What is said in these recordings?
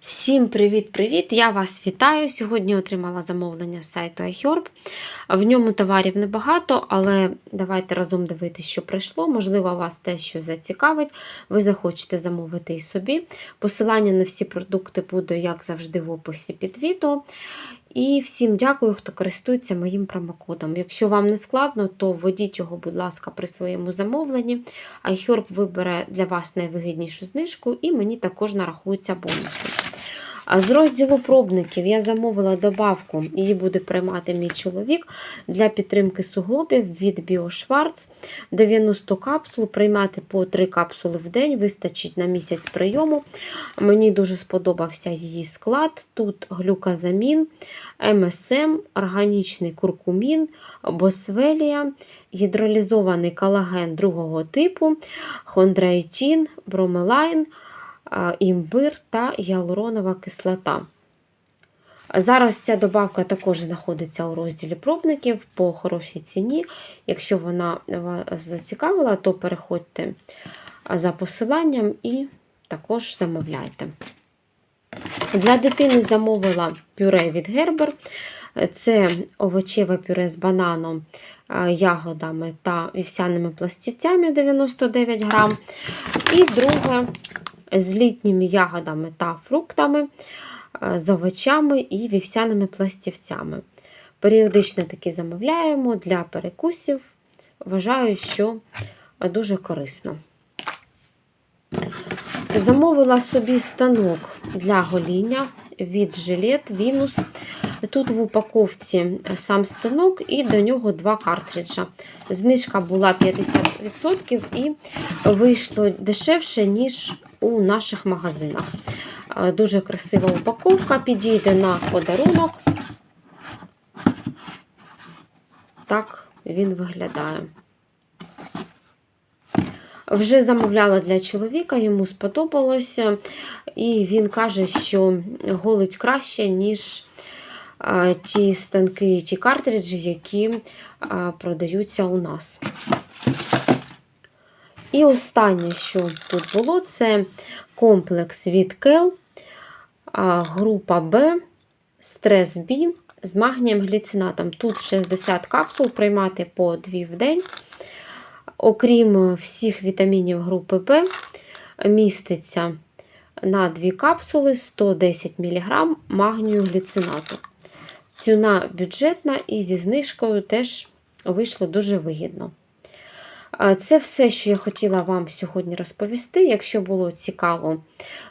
Всім привіт-привіт! Я вас вітаю. Сьогодні отримала замовлення з сайту iHerb. В ньому товарів небагато, але давайте разом дивитися, що прийшло. Можливо, вас те, що зацікавить. Ви захочете замовити і собі. Посилання на всі продукти буде, як завжди, в описі під відео. І всім дякую, хто користується моїм промокодом. Якщо вам не складно, то введіть його, будь ласка, при своєму замовленні. iHerb вибере для вас найвигіднішу знижку, і мені також нарахуються бонуси. А з розділу пробників я замовила добавку, її буде приймати мій чоловік для підтримки суглобів від BioSchwarz. 90 капсул, приймати по 3 капсули в день, вистачить на місяць прийому. Мені дуже сподобався її склад. Тут глюказамін, МСМ, органічний куркумін, босвелія, гідролізований колаген другого типу, хондроїтін, бромелайн, імбир та гіалуронова кислота. Зараз ця добавка також знаходиться у розділі пробників по хорошій ціні. Якщо вона вас зацікавила, то переходьте за посиланням і також замовляйте. Для дитини замовила пюре від Гербер. Це овочеве пюре з бананом, ягодами та вівсяними пластівцями 99 грам. І друге з літніми ягодами та фруктами, з овочами і вівсяними пластівцями. Періодично такі замовляємо для перекусів. Вважаю, що дуже корисно. Замовила собі станок для гоління від жилет Venus. Тут в упаковці сам станок і до нього два картриджа. Знижка була 50% і вийшло дешевше, ніж у наших магазинах. Дуже красива упаковка, підійде на подарунок. Так він виглядає. Вже замовляла для чоловіка, йому сподобалося, і він каже, що голить краще, ніж ті станки, ті картриджі, які продаються у нас. І останнє, що тут було, це комплекс від Кел, група Б, стрес Б з магнієм гліцинатом. Тут 60 капсул приймати по 2 в день. Окрім всіх вітамінів групи Б, міститься на 2 капсули 110 мг магнію гліцинату. Ціна бюджетна і зі знижкою теж вийшло дуже вигідно. Це все, що я хотіла вам сьогодні розповісти. Якщо було цікаво,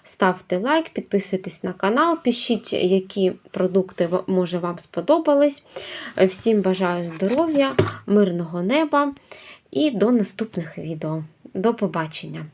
ставте лайк, підписуйтесь на канал, пишіть, які продукти може вам сподобались. Всім бажаю здоров'я, мирного неба і до наступних відео. До побачення!